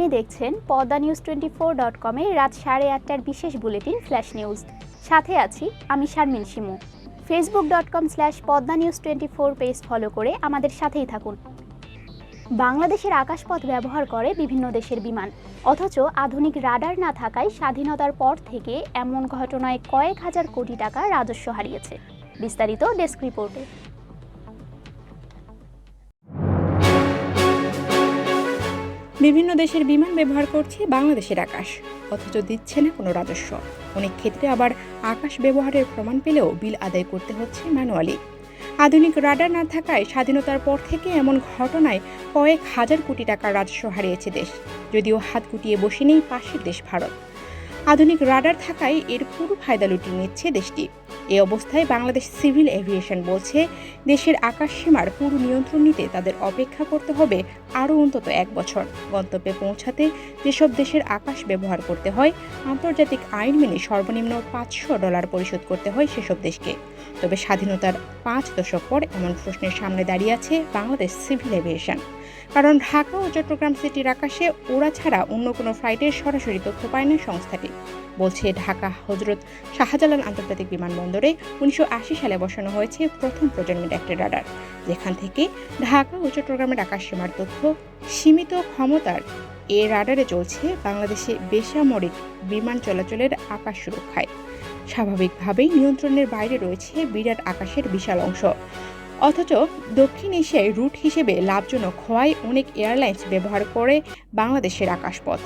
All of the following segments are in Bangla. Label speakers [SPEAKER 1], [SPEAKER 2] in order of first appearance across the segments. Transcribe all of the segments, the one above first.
[SPEAKER 1] আপনি দেখছেন Padma news twenty four dot কমের রাত সাড়ে আটটার বিশেষ বুলেটিন ফ্ল্যাশ নিউজ। সাথে আছি আমি Sharmin Shimu. Facebook dot com slash Padma news twenty four page follow করে আমাদের সাথেই থাকুন। বাংলাদেশের আকাশপথ ব্যবহার করে বিভিন্ন দেশের বিমান। অথচ আধুনিক রাডার না থাকায় স্বাধীনতার পর থেকে এমন ঘটনায় কয়েক হাজার কোটি টাকা রাজস্ব হারিয়েছে। বিস্তারিত ডেস্ক রিপোর্টে।
[SPEAKER 2] বিভিন্ন দেশের বিমান ব্যবহার করছে বাংলাদেশের আকাশ, অথচ দিচ্ছে না কোনো রাজস্ব। অনেক ক্ষেত্রে আবার আকাশ ব্যবহারের প্রমাণ পেলেও বিল আদায় করতে হচ্ছে ম্যানুয়ালি। আধুনিক রাডার না থাকায় স্বাধীনতার পর থেকে এমন ঘটনায় কয়েক হাজার কোটি টাকার রাজস্ব হারিয়েছে দেশ, যদিও হাত গুটিয়ে বসে নেই পাশের দেশ ভারত। আধুনিক রাডার থাকায় এর পুরো ফায়দা লুটিয়ে নিচ্ছে দেশটি। এ অবস্থায় বাংলাদেশ সিভিল এভিয়েশন বলছে, দেশের আকাশ সীমার পুরো নিয়ন্ত্রণ নিতে তাদের অপেক্ষা করতে হবে আরও অন্তত এক বছর। গন্তব্যে পৌঁছাতে যেসব দেশের আকাশ ব্যবহার করতে হয়, আন্তর্জাতিক আইন মেনে সর্বনিম্ন পাঁচশো ডলার পরিশোধ করতে হয় সেসব দেশকে। তবে স্বাধীনতার পাঁচ দশক পর এমন প্রশ্নের সামনে দাঁড়িয়ে আছে বাংলাদেশ সিভিল এভিয়েশন। কারণ ঢাকা ও চট্টগ্রাম সিটির আকাশে ওরা ছাড়া অন্য কোনো ফ্লাইটের সরাসরি তথ্য পায় না সংস্থাটি। বলছে, ঢাকা হজরত শাহজালাল আন্তর্জাতিক বিমানবন্দরে উনিশশো আশি সালে বসানো হয়েছে প্রথম প্রজন্মের একটি রাডার যেখান থেকে ঢাকা ও চট্টগ্রামের আকাশসীমার তথ্য সীমিত ক্ষমতার এ রাডারে চলছে বাংলাদেশে বেসামরিক বিমান চলাচলের আকাশ সুরক্ষায়। স্বাভাবিকভাবেই নিয়ন্ত্রণের বাইরে রয়েছে বিরাট আকাশের বিশাল অংশ। অথচ দক্ষিণ এশিয়ায় রুট হিসেবে লাভজনক হওয়ায় অনেক এয়ারলাইন্স ব্যবহার করে বাংলাদেশের আকাশপথ।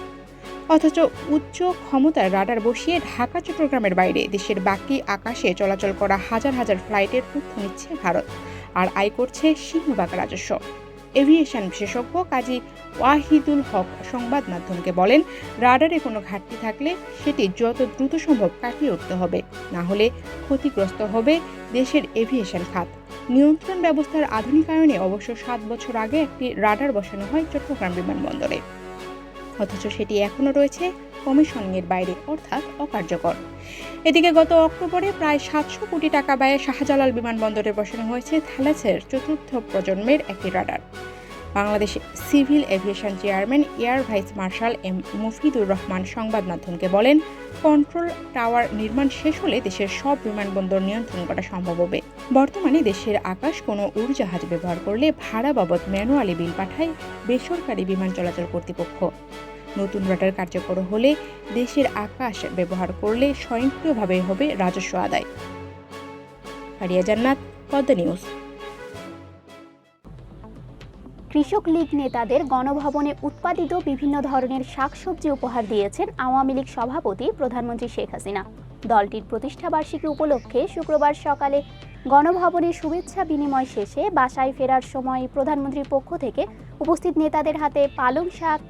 [SPEAKER 2] অথচ উচ্চ ক্ষমতার রাডার বসিয়ে ঢাকা, চট্টগ্রামের বাইরে দেশের বাকি আকাশে চলাচল করা হাজার হাজার ফ্লাইটের তথ্য নিচ্ছে ভারত আর আয় করছে সিংহবাগ রাজস্ব। এভিয়েশন বিশেষজ্ঞ কাজী ওয়াহিদুল হক সংবাদ মাধ্যমকে বলেন, রাডারে কোনো ঘাটতি থাকলে সেটি যত দ্রুত সম্ভব কাটিয়ে উঠতে হবে, না হলে ক্ষতিগ্রস্ত হবে দেশের এভিয়েশন খাত। নিয়ন্ত্রণ ব্যবস্থার আধুনিকায়নে অবশ্য সাত বছর আগে একটি রাডার বসানো হয় চট্টগ্রাম বিমানবন্দরে। অথচ সেটি এখনও রয়েছে কমিশনিংয়ের বাইরে, অর্থাৎ অকার্যকর। এদিকে গত অক্টোবরে প্রায় সাতশো কোটি টাকা ব্যয়ে শাহজালাল বিমানবন্দরে বসানো হয়েছে থ্যালাসের চতুর্থ প্রজন্মের একটি radar. Bangladesh civil aviation chairman, air vice marshal M Mufidur Rahman সংবাদ মাধ্যমকে বলেন, কন্ট্রোল টাওয়ার নির্মাণ শেষ হলে দেশের সব বিমানবন্দর নিয়ন্ত্রণ করা সম্ভব হবে। বর্তমানে দেশের আকাশ কোনো উড়োজাহাজ ব্যবহার করলে ভাড়া বাবদ ম্যানুয়ালি বিল পাঠায় বেসরকারি বিমান চলাচল কর্তৃপক্ষ। নতুন রাডার কার্যকর হলে দেশের আকাশ ব্যবহার করলে স্বয়ংক্রিয়ভাবে হবে রাজস্ব আদায়। ফারিয়া জান্নাত, পদ্মা নিউজ।
[SPEAKER 1] কৃষক লীগ নেতাদের গণভবনে উৎপাদিত বিভিন্ন ধরনের শাকসবজি উপহার দিয়েছেন আওয়ামী লীগ সভাপতি প্রধানমন্ত্রী শেখ হাসিনা। দলটির প্রতিষ্ঠাবার্ষিকী উপলক্ষে শুক্রবার সকালে গণভবনে শুভেচ্ছা বিনিময় শেষে বাসায় ফেরার সময় প্রধানমন্ত্রীর পক্ষ থেকে উপস্থিত নেতাদের হাতে পালং শাক,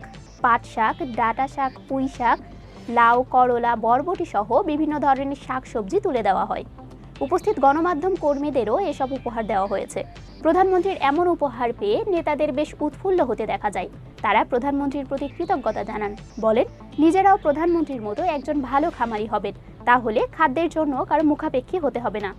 [SPEAKER 1] পাট শাক, ডাটা শাক, পুঁই শাক, লাউ, করলা, বরবটি সহ বিভিন্ন ধরনের শাকসবজি তুলে দেওয়া হয়। উপস্থিত গণমাধ্যম কর্মীদেরও এসব উপহার দেওয়া হয়েছে। প্রধানমন্ত্রীর এমন উপহার পেয়ে নেতাদের বেশ উৎফুল্ল হতে দেখা যায়। তারা প্রধানমন্ত্রীর প্রতি কৃতজ্ঞতা জানান। বলেন, নিজেরাও প্রধানমন্ত্রীর মতো একজন ভালো খামারি হবেন। তাহলে খাদ্যের জন্য কারও মুখাপেক্ষী হতে হবে না।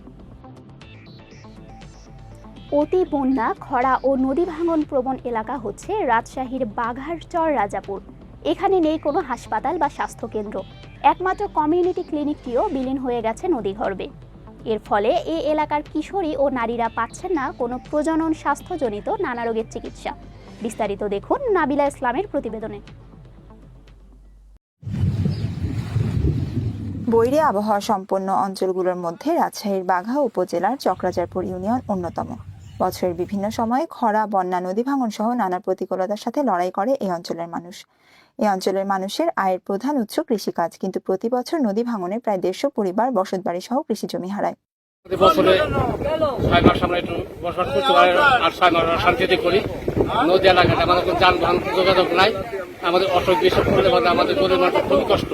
[SPEAKER 1] অতি বন্যা, খরা ও নদী ভাঙন প্রবণ এলাকা হচ্ছে রাজশাহীর বাঘারচর রাজাপুর। এখানে নেই কোনো হাসপাতাল বা স্বাস্থ্যকেন্দ্র। একমাত্র কমিউনিটি ক্লিনিকটিও বিলীন হয়ে গেছে নদীগর্ভে। এর ফলে এই এলাকার কিশোরী ও নারীরা পাচ্ছেন না কোনো প্রজনন স্বাস্থ্যজনিত নানা রোগের চিকিৎসা। বিস্তারিত দেখুন নাবিলা ইসলামের প্রতিবেদনে।
[SPEAKER 3] বৈরে আবহাওয়া সম্পন্ন অঞ্চলগুলোর মধ্যে রাজশাহীর বাঘা উপজেলার চক্রাচারপুর ইউনিয়ন অন্যতম। বছরের বিভিন্ন সময়ে খরা বন্যা নদী ভাঙন সহ নানা প্রতিকূলতার সাথে লড়াই করে এই অঞ্চলের মানুষ। এই অঞ্চলের মানুষের আয়ের প্রধান উৎস কৃষিকাজ কিন্তু প্রতি বছর নদী ভাঙনে প্রায় দেড়শো পরিবার বসতবাড়ি সহ কৃষি জমি হারায়।
[SPEAKER 4] প্রতি বছরে ছয় মাস আমরা একটু বসবাস করতে পারি আর ছয় মাস শান্তিতে করি। নদী এলাকাতে আমাদের কোনো যানবাহন যোগাযোগ নাই। আমাদের অসুখ বিসুখ করলে মানে আমাদের গরিব মানুষ খুবই কষ্ট।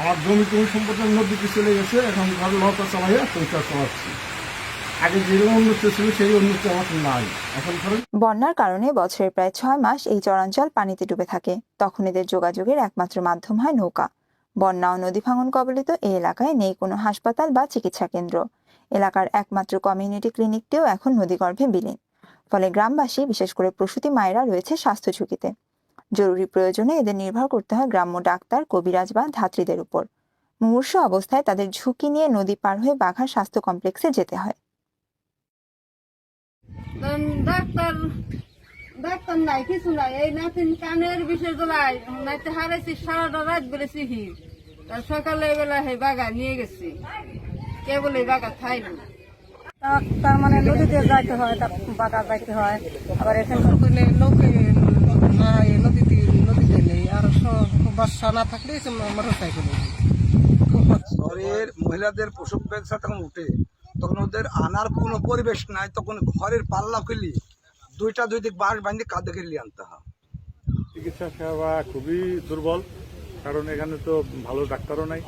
[SPEAKER 5] আমার জমি টমি সম্পদের নদীতে চলে গেছে এখন ঘর নৌকা চালাইয়া সংসার চালাচ্ছি
[SPEAKER 3] বন্যার কারণে বছরের প্রায় ছয় মাস এই চরাঞ্চল পানিতে ডুবে থাকে। তখন এদের যোগাযোগের একমাত্র মাধ্যম হয় নৌকা। বন্যা ও নদী ভাঙন কবলিত এই এলাকায় নেই কোনো হাসপাতাল বা চিকিৎসা কেন্দ্র। এলাকার একমাত্র কমিউনিটি ক্লিনিকটিও এখন নদীগর্ভে বিলীন। ফলে গ্রামবাসী, বিশেষ করে প্রসূতি মায়েরা রয়েছে স্বাস্থ্য ঝুঁকিতে। জরুরি প্রয়োজনে এদের নির্ভর করতে হয় গ্রাম্য ডাক্তার, কবিরাজ বা ধাত্রীদের উপর। মুমূর্ষ অবস্থায় তাদের ঝুঁকি নিয়ে নদী পার হয়ে বাঘা স্বাস্থ্য কমপ্লেক্সে যেতে হয়।
[SPEAKER 6] ডাক্তার ডাক্তার নাই কিছু নাই। এই নাতিন কানের বিষয় জ্বলাই নাইতে হারাইছি সারাটা রাত বেড়েছি হি তার সকালে বেলা হে বাগা নিয়ে গেছি। কে বলে এই বাগা খাইনি তার মানে নদীতে যাইতে হয় তার বাগা যাইতে হয়। আবার এখানকার করলে লোকে নাই নদীতে নদীতে নেই। আর বাসা না থাকলে মোটর সাইকেল
[SPEAKER 7] ঘরের মহিলাদের প্রসব ব্যবসা তখন উঠে। তখন ওদের আনার কোনো পরিবেশ নাই তখন ঘরের পাল্লা খুলি দুইটা দুই দিক বাঁশ বাঁধে কাঁধে খেলিয়ে আনতে হয়।
[SPEAKER 8] চিকিৎসা সেবা খুবই দুর্বল কারণ এখানে তো ভালো ডাক্তারও নাই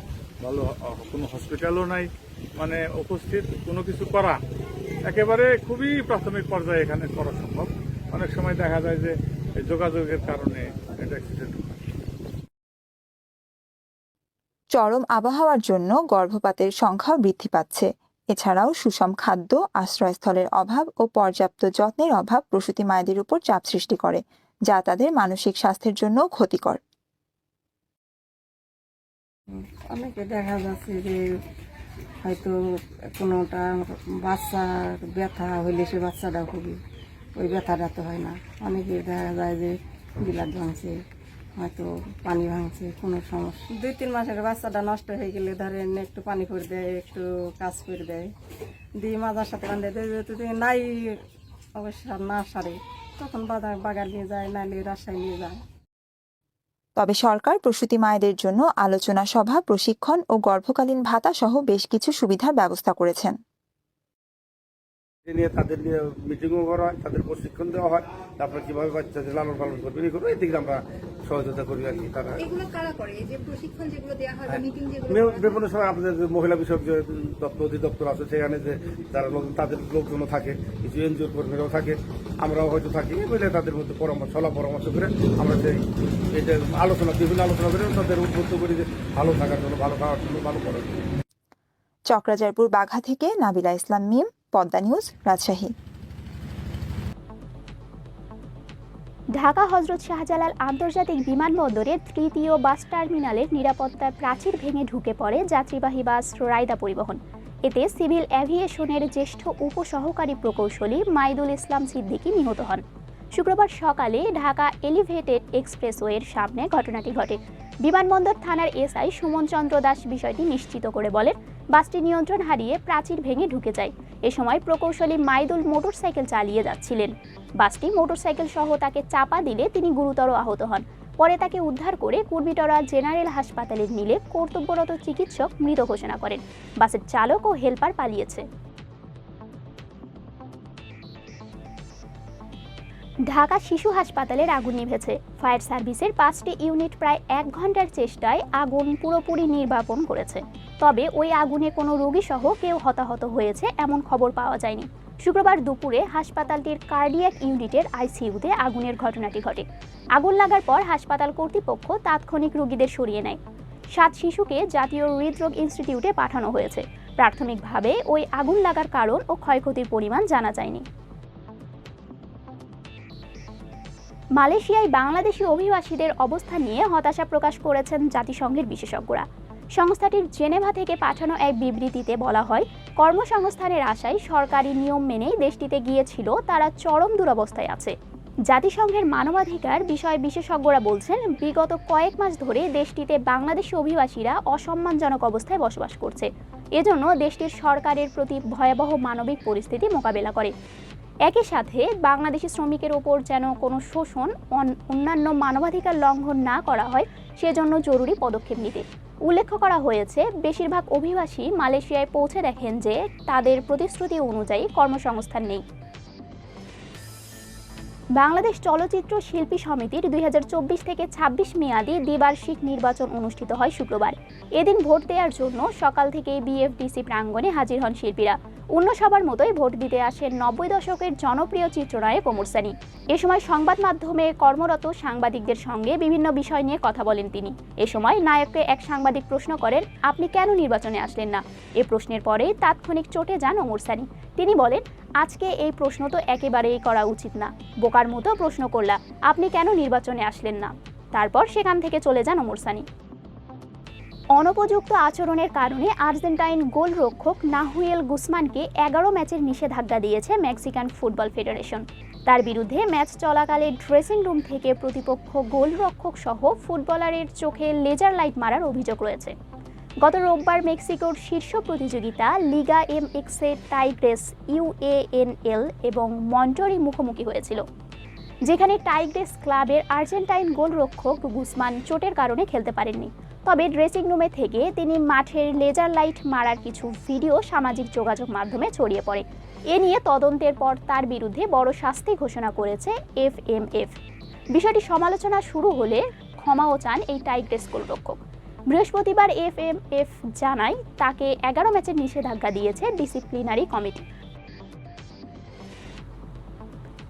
[SPEAKER 8] ভালো কোনো হসপিটালও নাই মানে উপস্থিত কোনো কিছু করা একেবারে খুবই প্রাথমিক পর্যায়ে এখানে করা সম্ভব। অনেক সময় দেখা যায় যে যোগাযোগের কারণে এটা অ্যাক্সিডেন্ট
[SPEAKER 3] চরম আবহাওয়ার জন্য গর্ভপাতের সংখ্যাও বৃদ্ধি পাচ্ছে। এছাড়াও সুষম খাদ্য, আশ্রয়স্থলের অভাব ও পর্যাপ্ত যত্নের অভাব প্রসূতি মায়েদের উপর চাপ সৃষ্টি করে, যা তাদের মানসিক স্বাস্থ্যের জন্য ক্ষতিকর।
[SPEAKER 6] অনেকে দেখা যাচ্ছে যে হয়তো কোনোটা বাচ্চার ব্যথা হইলে সে বাচ্চাটা খুবই, ওই ব্যথাটা তো হয় না। অনেকে দেখা যায় যে বিলাট ভাঙছে। হয়তো পানি ভাঙছে কোনো সমস্যা। দুই তিন মাসের বাচ্চাটা নষ্ট হয়ে গেলে ধরেন একটু পানি করে দেয় একটু কাজ করে দেয়। দিয়ে মাজার সাথে বান্ধে দেয় যদি নাই অবশ্য না সারে তখন বাজার বাগান নিয়ে যায় নাইলে রাজশাহী নিয়ে যায়।
[SPEAKER 3] তবে সরকার প্রসূতি মায়েদের জন্য আলোচনা সভা প্রশিক্ষণ ও গর্ভকালীন ভাতা সহ বেশ কিছু সুবিধার ব্যবস্থা করেছেন।
[SPEAKER 5] নিয়ে তাদের নিয়ে মিটিংও করা হয় তাদের প্রশিক্ষণ দেওয়া হয়। তারপরে কীভাবে বাচ্চাদের লালন পালন করবে এই করবে এদিকে আমরা সহযোগিতা করি আর কি তারা।
[SPEAKER 9] এগুলো কারা করে? এই যে প্রশিক্ষণ যেগুলো দেওয়া হয়
[SPEAKER 5] বিভিন্ন সময় আমাদের যে মহিলা বিষয়ক যে দপ্তর অধিদপ্তর আছে সেখানে যে যারা লোক তাদের লোকজনও থাকে কিছু এনজিওর কর্মীরাও থাকে আমরাও হয়তো থাকি বুঝলে তাদের মধ্যে পরামর্শ সলা পরামর্শ করে আমরা সেই এই যে আলোচনা বিভিন্ন আলোচনা করে তাদের উদ্বুদ্ধ করি যে ভালো থাকার জন্য ভালো খাওয়ার জন্য ভালো করার জন্য।
[SPEAKER 3] চক্রাজারপুর বাঘা থেকে নাবিলা ইসলাম মিম। পদ্মা নিউজ, রাজশাহী।
[SPEAKER 1] ঢাকা হজরত শাহজালাল আন্তর্জাতিক বিমানবন্দরের তৃতীয় বাস টার্মিনালের নিরাপত্তার প্রাচীর ভেঙে ঢুকে পড়ে যাত্রীবাহী বাস রায়দা পরিবহন। এতে সিভিল অ্যাভিয়েশনের জ্যেষ্ঠ উপসহকারী প্রকৌশলী মাইদুল ইসলাম সিদ্দিকী নিহত হন। শুক্রবার সকালে ঢাকা এলিভেটেড এক্সপ্রেসওয়ের সামনে ঘটনাটি ঘটে। বিমানবন্দর থানার এসআই সুমন চন্দ্র দাস বিষয়টি নিশ্চিত করে বলেন বাসটি নিয়ন্ত্রণ হারিয়ে প্রাচীর ভেঙে ঢুকে যায়। এ সময় প্রকৌশলী মাইদুল মোটরসাইকেল চালিয়ে যাচ্ছিলেন। বাসটি মোটরসাইকেল সহ তাকে চাপা দিলে তিনি গুরুতর আহত হন। পরে তাকে উদ্ধার করে কুর্বিটরা জেনারেল হাসপাতালে নিলে কর্তব্যরত চিকিৎসক মৃত ঘোষণা করেন। বাসের চালক ও হেলপার পালিয়েছে। ঢাকা শিশু হাসপাতালের আগুন নিভেছে। ফায়ার সার্ভিসের পাঁচটি ইউনিট প্রায় এক ঘণ্টার চেষ্টায় আগুন পুরোপুরি নির্বাপন করেছে। তবে ওই আগুনে কোনো রোগী সহ কেউ হতাহত হয়েছে এমন খবর পাওয়া যায়নি। শুক্রবার দুপুরে হাসপাতালটির কার্ডিয়াক ইউনিটের আইসিইউতে আগুনের ঘটনাটি ঘটে। আগুন লাগার পর হাসপাতাল কর্তৃপক্ষ তাৎক্ষণিক রোগীদের সরিয়ে নেয়। সাত শিশুকে জাতীয় হৃদরোগ ইনস্টিটিউটে পাঠানো হয়েছে। প্রাথমিকভাবে ওই আগুন লাগার কারণ ও ক্ষয়ক্ষতির পরিমাণ জানা যায়নি। মালয়েশিয়ায় বাংলাদেশি অভিবাসীদের অবস্থা নিয়ে হতাশা প্রকাশ করেছেন জাতিসংঘের বিশেষজ্ঞরা। সংস্থাটির জেনেভা থেকে পাঠানো এক বিবৃতিতে বলা হয়, কর্মসংস্থানের আশায় সরকারি নিয়ম মেনেই দেশটিতে গিয়েছিল, তারা চরম দুরবস্থায় আছে। জাতিসংঘের মানবাধিকার বিষয় বিশেষজ্ঞরা বলছেন, বিগত কয়েক মাস ধরে দেশটিতে বাংলাদেশি অভিবাসীরা অসম্মানজনক অবস্থায় বসবাস করছে। এজন্য দেশটির সরকারের প্রতি ভয়াবহ মানবিক পরিস্থিতি মোকাবেলা করে। একই সাথে বাংলাদেশি শ্রমিকের ওপর যেন কোনো শোষণ, অন- অন্যান্য মানবাধিকার লঙ্ঘন না করা হয়, সেজন্য জরুরি পদক্ষেপ নিতে। উল্লেখ করা হয়েছে, বেশিরভাগ অভিবাসী মালয়েশিয়ায় পৌঁছে দেখেন যে তাদের প্রতিশ্রুতি অনুযায়ী কর্মসংস্থান নেই। বাংলাদেশ চলচ্চিত্র শিল্পী সমিতির দুই হাজার চব্বিশ থেকে ২৬ মেয়াদি দ্বিবার্ষিক নির্বাচন অনুষ্ঠিত হয় শুক্রবার। এদিন ভোট দেওয়ার জন্য সকাল থেকেই বিএফডিসি প্রাঙ্গণে হাজির হন শিল্পীরা। অন্য সবার মতোই ভোট দিতে আসেন নব্বই দশকের জনপ্রিয় চিত্রনায়ক ওমর সানি। এ সময় সংবাদ মাধ্যমে কর্মরত সাংবাদিকদের সঙ্গে বিভিন্ন বিষয় নিয়ে কথা বলেন তিনি। এ সময় নায়ককে এক সাংবাদিক প্রশ্ন করেন, আপনি কেন নির্বাচনে আসলেন না? এ প্রশ্নের পরেই তাৎক্ষণিক চটে যান ওমর সানি। তিনি বলেন, আজকে এই প্রশ্ন তো একেবারেই করা উচিত না। বোকার মতো প্রশ্ন করলা, আপনি কেন নির্বাচনে আসলেন না? তারপর সেখান থেকে চলে যান ওমর সানি। অনুপযুক্ত আচরণের কারণে আর্জেন্টাইন গোলরক্ষক নাহুয়েল গুসমানকে এগারো ম্যাচের নিষেধাজ্ঞা দিয়েছে মেক্সিকান ফুটবল ফেডারেশন। তার বিরুদ্ধে ম্যাচ চলাকালে ড্রেসিং রুম থেকে প্রতিপক্ষ গোলরক্ষক সহ ফুটবলারের চোখে লেজার লাইট মারার অভিযোগ রয়েছে। গত রোববার মেক্সিকোর শীর্ষ প্রতিযোগিতা লিগা এম এক্সে টাইগ্রেস ইউএএনএল এবং মন্টরি মুখোমুখি হয়েছিল। যেখানে টাইগ্রেস ক্লাবের আর্জেন্টাইন গোলরক্ষক গুসমান চোটের কারণে খেলতে পারেননি। তবে ড্রেসিং রুমে থেকে তিনি মাঠের লেজার লাইট মারার কিছু ভিডিও সামাজিক যোগাযোগ মাধ্যমে ছড়িয়ে পড়ে। এ নিয়ে তদন্তের পর তার বিরুদ্ধে বড় শাস্তি ঘোষণা করেছে এফ এম এফ বিষয়টি সমালোচনা শুরু হলে ক্ষমাও চান এই টাইগ্রেস গোলরক্ষক। বৃহস্পতিবার এফএমএফ জানায়, তাকে এগারো ম্যাচের নিষেধাজ্ঞা দিয়েছে ডিসিপ্লিনারি কমিটি।